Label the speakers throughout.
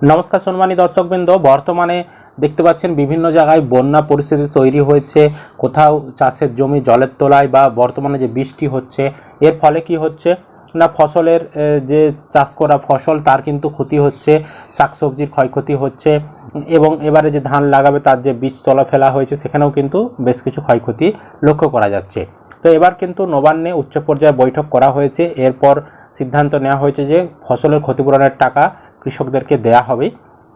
Speaker 1: নমস্কার সম্মানী দর্শকবৃন্দ, বর্তমানে দেখতে পাচ্ছেন বিভিন্ন জায়গায় বন্যা পরিস্থিতি তৈরি হয়েছে। কোথাও চাষের জমি জলের তোলায় বা বর্তমানে যে বৃষ্টি হচ্ছে, এর ফলে কি হচ্ছে? না, ফসলের যে চাষ করা ফসল, তার কিন্তু ক্ষতি হচ্ছে, শাকসবজির ক্ষয়ক্ষতি হচ্ছে এবং এবারে যে ধান লাগাবে, তার যে বীজ তলা ফেলা হয়েছে, সেখানেও কিন্তু বেশ কিছু ক্ষয়ক্ষতি লক্ষ্য করা যাচ্ছে। তো এবার কিন্তু নবান্নে উচ্চ পর্যায়ে বৈঠক করা হয়েছে। এরপর সিদ্ধান্ত নেওয়া হয়েছে যে ফসলের ক্ষতিপূরণের টাকা কৃষকদেরকে দেয়া হবে।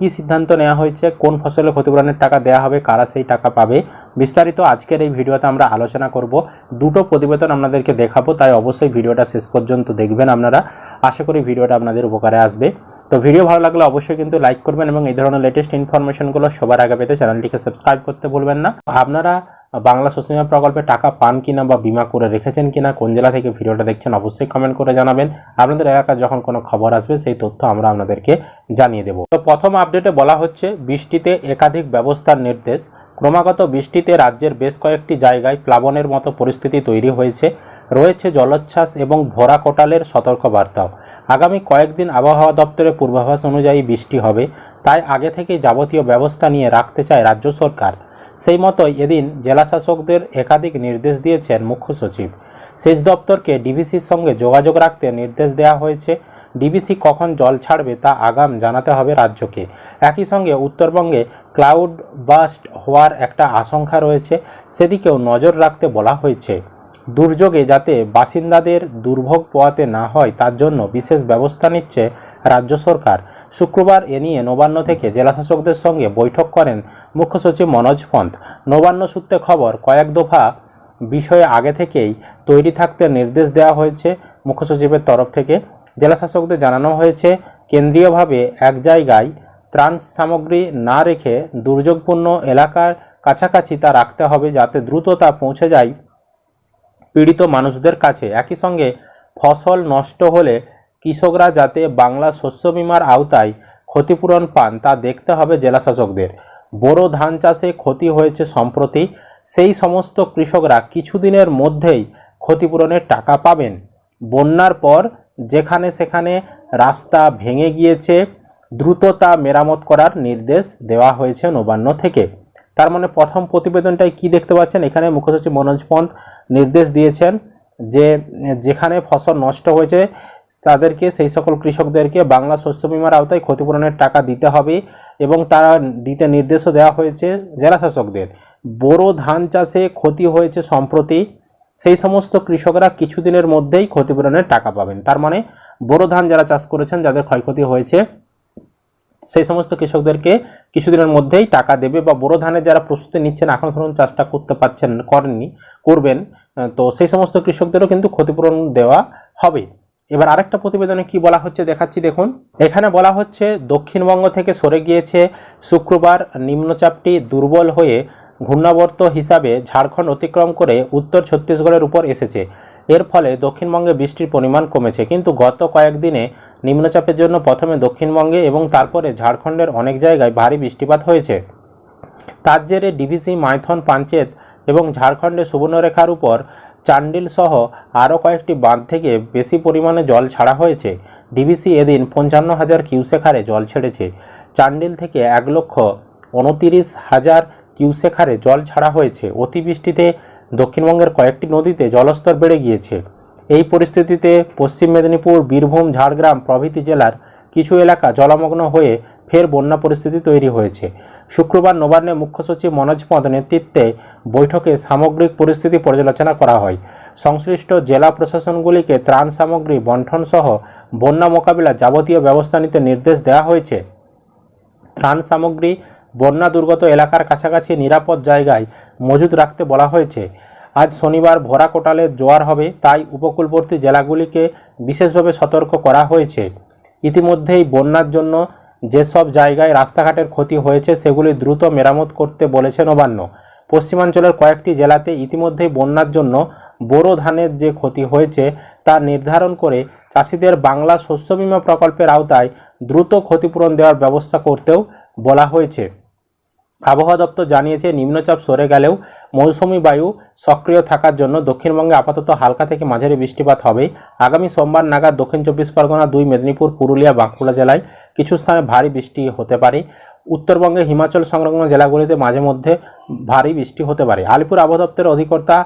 Speaker 1: কি সিদ্ধান্ত নেওয়া হয়েছে? কোন ফসলের ক্ষতিপূরণের টাকা দেয়া হবে? কারা সেই টাকা পাবে? বিস্তারিত আজকের এই ভিডিওতে আমরা আলোচনা করব। দুটো প্রতিবেদন আপনাদেরকে দেখাবো, তাই অবশ্যই ভিডিওটা শেষ পর্যন্ত দেখবেন আপনারা। আশা করি ভিডিওটা আপনাদের উপকারে আসবে। তো ভিডিও ভালো লাগলে অবশ্যই কিন্তু লাইক করবেন এবং এই ধরনের লেটেস্ট ইনফরমেশনগুলো সবার আগে পেতে চ্যানেলটিকে সাবস্ক্রাইব করতে ভুলবেন না। আপনারা বাংলা শস্য বীমা প্রকল্পে টাকা পান কিনা বা বিমা করে রেখেছেন কিনা, কোন জেলা থেকে ভিডিওটা দেখছেন অবশ্যই কমেন্ট করে জানাবেন। আপনাদের এলাকার যখন কোনো খবর আসবে, সেই তথ্য আমরা আপনাদেরকে জানিয়ে দেব। তো প্রথম আপডেটে বলা হচ্ছে, বৃষ্টিতে একাধিক ব্যবস্থার নির্দেশ। ক্রমাগত বৃষ্টিতে রাজ্যের বেশ কয়েকটি জায়গায় প্লাবনের মতো পরিস্থিতি তৈরি হয়েছে। রয়েছে জলোচ্ছ্বাস এবং ভরা কোটালের সতর্কবার্তাও। আগামী কয়েকদিন আবহাওয়া দপ্তরের পূর্বাভাস অনুযায়ী বৃষ্টি হবে। তাই আগে থেকেই যাবতীয় ব্যবস্থা নিয়ে রাখতে চায় রাজ্য সরকার। সেই মতোই এদিন জেলাশাসকদের একাধিক নির্দেশ দিয়েছেন মুখ্য সচিব। সেচ দপ্তরকে ডিবিসির সঙ্গে যোগাযোগ রাখতে নির্দেশ দেওয়া হয়েছে, ডিবিসি কখন জল ছাড়বে তা আগাম জানাতে হবে রাজ্যকে। একই সঙ্গে উত্তরবঙ্গে ক্লাউড বাস্ট হওয়ার একটা আশঙ্কা রয়েছে, সেদিকেও নজর রাখতে বলা হয়েছে। দুর্যোগে যাতে বাসিন্দাদের দুর্ভোগ পোয়াতে না হয়, তার জন্য বিশেষ ব্যবস্থা নিচ্ছে রাজ্য সরকার। শুক্রবার এ নিয়ে নবান্ন থেকে জেলাশাসকদের সঙ্গে বৈঠক করেন মুখ্য সচিব মনোজ পন্থ। নবান্ন সূত্রে খবর, কয়েক দফা বিষয়ে আগে থেকেই তৈরি থাকতে নির্দেশ দেওয়া হয়েছে মুখ্য সচিবের তরফ থেকে। জেলাশাসকদের জানানো হয়েছে, কেন্দ্রীয়ভাবে এক জায়গায় ত্রাণ সামগ্রী না রেখে দুর্যোগপূর্ণ এলাকার কাছাকাছি তা রাখতে হবে যাতে দ্রুত তা পৌঁছে যায়। পীড়িত মানুষদের কাছে। একই সঙ্গে ফসল নষ্ট হলে কৃষকরা যাতে বাংলা শস্য বিমার আওতায় ক্ষতিপূরণ পান, তা দেখতে হবে জেলাশাসকদের। বোরো ধান চাষে ক্ষতি হয়েছে সম্প্রতি। সেই সমস্ত কৃষকরা কিছুদিনের মধ্যেই ক্ষতিপূরণের টাকা পাবেন। বন্যার পর যেখানে সেখানে রাস্তা ভেঙে গিয়েছে দ্রুত তা মেরামত করার নির্দেশ দেওয়া হয়েছে নবান্ন থেকে। তার মানে প্রথম প্রতিবেদনটায় কি দেখতে পাচ্ছেন? এখানে মুখ্য সচিব মনোজ পন্থ নির্দেশ দিয়েছেন যে, যেখানে ফসল নষ্ট হয়েছে, তাদেরকে, সেই সকল কৃষকদেরকে বাংলা শস্য বিমার আওতায় ক্ষতিপূরণের টাকা দিতে হবে এবং তারা দিতে নির্দেশও দেওয়া হয়েছে জেলাশাসকদের বোরো ধান চাষে ক্ষতি হয়েছে সম্প্রতি, সেই সমস্ত কৃষকরা কিছুদিনের মধ্যেই ক্ষতিপূরণের টাকা পাবেন। তার মানে বোরো ধান যারা চাষ করেছেন, যাদের ক্ষয়ক্ষতি হয়েছে সেই সমস্ত কৃষকদেরকে কিছুদিনের মধ্যেই টাকা দেবে বা বোরো ধানের যারা প্রস্তুতি নিচ্ছেন, এখন ধরুন চাষটা করতে পারছেন, করেননি, করবেন তো সেই সমস্ত কৃষকদেরও কিন্তু ক্ষতিপূরণ দেওয়া হবে। এবার আরেকটা প্রতিবেদনে কি বলা হচ্ছে দেখাচ্ছি, দেখুন। এখানে বলা হচ্ছে, দক্ষিণবঙ্গ থেকে সরে গিয়েছে শুক্রবার নিম্নচাপটি দুর্বল হয়ে ঘূর্ণাবর্ত হিসাবে ঝাড়খণ্ড অতিক্রম করে উত্তর ছত্তিশগড়ের উপর এসেছে। এর ফলে দক্ষিণবঙ্গে বৃষ্টির পরিমাণ কমেছে। কিন্তু গত কয়েকদিনে নিম্নচাপের জন্য প্রথমে দক্ষিণবঙ্গে এবং তারপরে ঝাড়খণ্ডের অনেক জায়গায় ভারী বৃষ্টিপাত হয়েছে। তার জেরে ডিভিসি, মাইথন পাঞ্চেত এবং ঝাড়খণ্ডের সুবর্ণরেখার উপর চান্ডিল সহ আরও কয়েকটি বাঁধ থেকে বেশি পরিমাণে জল ছাড়া হয়েছে। ডিভিসি এদিন পঞ্চান্ন হাজার কিউসেক হারে জল ছেড়েছে। চান্ডিল থেকে এক লক্ষ উনতিরিশ হাজার কিউসেক হারে জল ছাড়া হয়েছে। অতিবৃষ্টিতে দক্ষিণবঙ্গের কয়েকটি নদীতে জলস্তর বেড়ে গিয়েছে। এই পরিস্থিতিতে পশ্চিম মেদিনীপুর, বীরভূম, ঝাড়গ্রাম প্রভৃতি জেলার কিছু এলাকা জলমগ্ন হয়ে ফের বন্যা পরিস্থিতি তৈরি হয়েছে। শুক্রবার নবান্নে মুখ্য সচিব মনোজ পদ নেতৃত্বে বৈঠকে সামগ্রিক পরিস্থিতি পর্যালোচনা করা হয়। সংশ্লিষ্ট জেলা প্রশাসনগুলিকে ত্রাণ সামগ্রী, বন্টন সহ বন্যা মোকাবিলা যাবতীয় ব্যবস্থা নিতে নির্দেশ দেওয়া হয়েছে। ত্রাণ সামগ্রী বন্যা দুর্গত এলাকার কাছাকাছি নিরাপদ জায়গায় মজুদ রাখতে বলা হয়েছে। আজ শনিবার ভরা কোটালে জোয়ার হবে, তাই উপকূলবর্তী জেলাগুলিকে বিশেষভাবে সতর্ক করা হয়েছে। ইতিমধ্যেই বন্যার জন্য যেসব জায়গায় রাস্তাঘাটের ক্ষতি হয়েছে, সেগুলি দ্রুত মেরামত করতে বলেছে নবান্ন। পশ্চিমাঞ্চলের কয়েকটি জেলাতে ইতিমধ্যেই বন্যার জন্য বোরো ধানের যে ক্ষতি হয়েছে, তা নির্ধারণ করে চাষিদের বাংলা শস্য বিমা প্রকল্পের আওতায় দ্রুত ক্ষতিপূরণ দেওয়ার ব্যবস্থা করতেও বলা হয়েছে। আবহাওয়া দপ্তর জানিয়েছে, নিম্নচাপ সরে গেলেও মৌসুমি বায়ু সক্রিয় থাকার জন্য দক্ষিণবঙ্গে আপাতত হালকা থেকে মাঝারি বৃষ্টিপাত হবে আগামী সোমবার নাগাদ দক্ষিণ চব্বিশ পরগনা, দুই মেদিনীপুর, পুরুলিয়া, বাঁকুড়া জেলায় কিছু স্থানে ভারী বৃষ্টি হতে পারে। উত্তরবঙ্গে হিমাচল সংলগ্ন জেলাগুলিতে মাঝে মধ্যে ভারী বৃষ্টি হতে পারে। আলিপুর আবহাওয়া দপ্তরের অধিকর্তা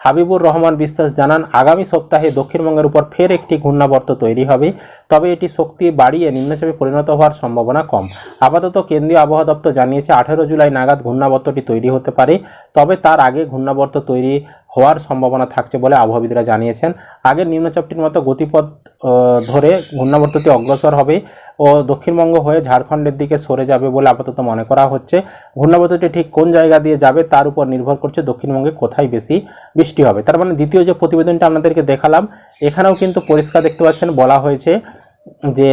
Speaker 1: হাবিবুর রহমান বিশ্বাস জানান, আগামী সপ্তাহে দক্ষিণবঙ্গের উপর ফের একটি ঘূর্ণাবর্ত তৈরি হবে, তবে এটি শক্তি বাড়িয়ে নিম্নচাপে পরিণত হওয়ার সম্ভাবনা কম। আপাতত কেন্দ্রীয় আবহাওয়া দপ্তর জানিয়েছে, আঠেরো জুলাই নাগাদ ঘূর্ণাবর্তটি তৈরি হতে পারে, তবে তার আগে ঘূর্ণাবর্ত তৈরি হওয়ার সম্ভাবনা থাকছে বলে আবহাওয়াবিদরা জানিয়েছেন। আগের নিম্নচাপটির মতো গতিপথ ধরে ঘূর্ণাবর্তটি অগ্রসর হবে ও দক্ষিণবঙ্গ হয়ে ঝাড়খণ্ডের দিকে সরে যাবে বলে আপাতত মনে করা হচ্ছে। ঘূর্ণাবর্তটি ঠিক কোন জায়গা দিয়ে যাবে তার উপর নির্ভর করছে দক্ষিণবঙ্গে কোথায় বেশি বৃষ্টি হবে। তার মানে দ্বিতীয় যে প্রতিবেদনটা আপনাদেরকে দেখালাম, এখানেও কিন্তু পরিষ্কার দেখতে পাচ্ছেন বলা হয়েছে যে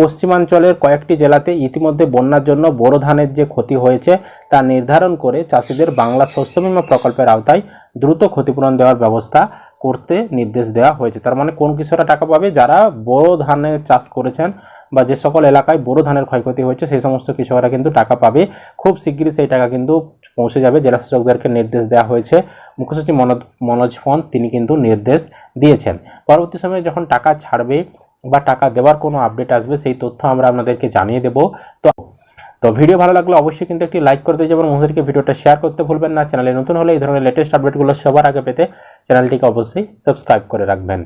Speaker 1: পশ্চিমাঞ্চলের কয়েকটি জেলাতে ইতিমধ্যে বন্যার জন্য বোরো ধানের যে ক্ষতি হয়েছে তা নির্ধারণ করে চাষিদের বাংলা শস্য বীমা প্রকল্পের আওতায় দ্রুত ক্ষতিপূরণ দেওয়ার ব্যবস্থা করতে নির্দেশ দেওয়া হয়েছে। তার মানে কোন কৃষকরা টাকা পাবে? যারা বোরো ধানের চাষ করেছেন বা যে সকল এলাকায় বোরো ধানের ক্ষয়ক্ষতি হয়েছে, সেই সমস্ত কৃষকরা কিন্তু টাকা পাবে। খুব শিগগিরই সেই টাকা কিন্তু পৌঁছে যাবে, জেলা শাসকদেরকে নির্দেশ দেওয়া হয়েছে। মুখ্যসচিব মনোজ মনোজ ফন, তিনি কিন্তু নির্দেশ দিয়েছেন। পরবর্তী সময়ে যখন টাকা ছাড়বে বা টাকা দেওয়ার কোনো আপডেট আসবে, সেই তথ্য আমরা আপনাদেরকে জানিয়ে দেব। তো তো ভিডিও ভালো লাগলে অবশ্যই কিন্তু একটি লাইক করে দিয়ে যাবেন বন্ধুদেরকে ভিডিওটা শেয়ার করতে ভুলবেন না। চ্যানেলে নতুন হলে এই ধরনের লেটেস্ট আপডেটগুলো সবার আগে পেতে চ্যানেলটিকে অবশ্যই সাবস্ক্রাইব করে রাখবেন।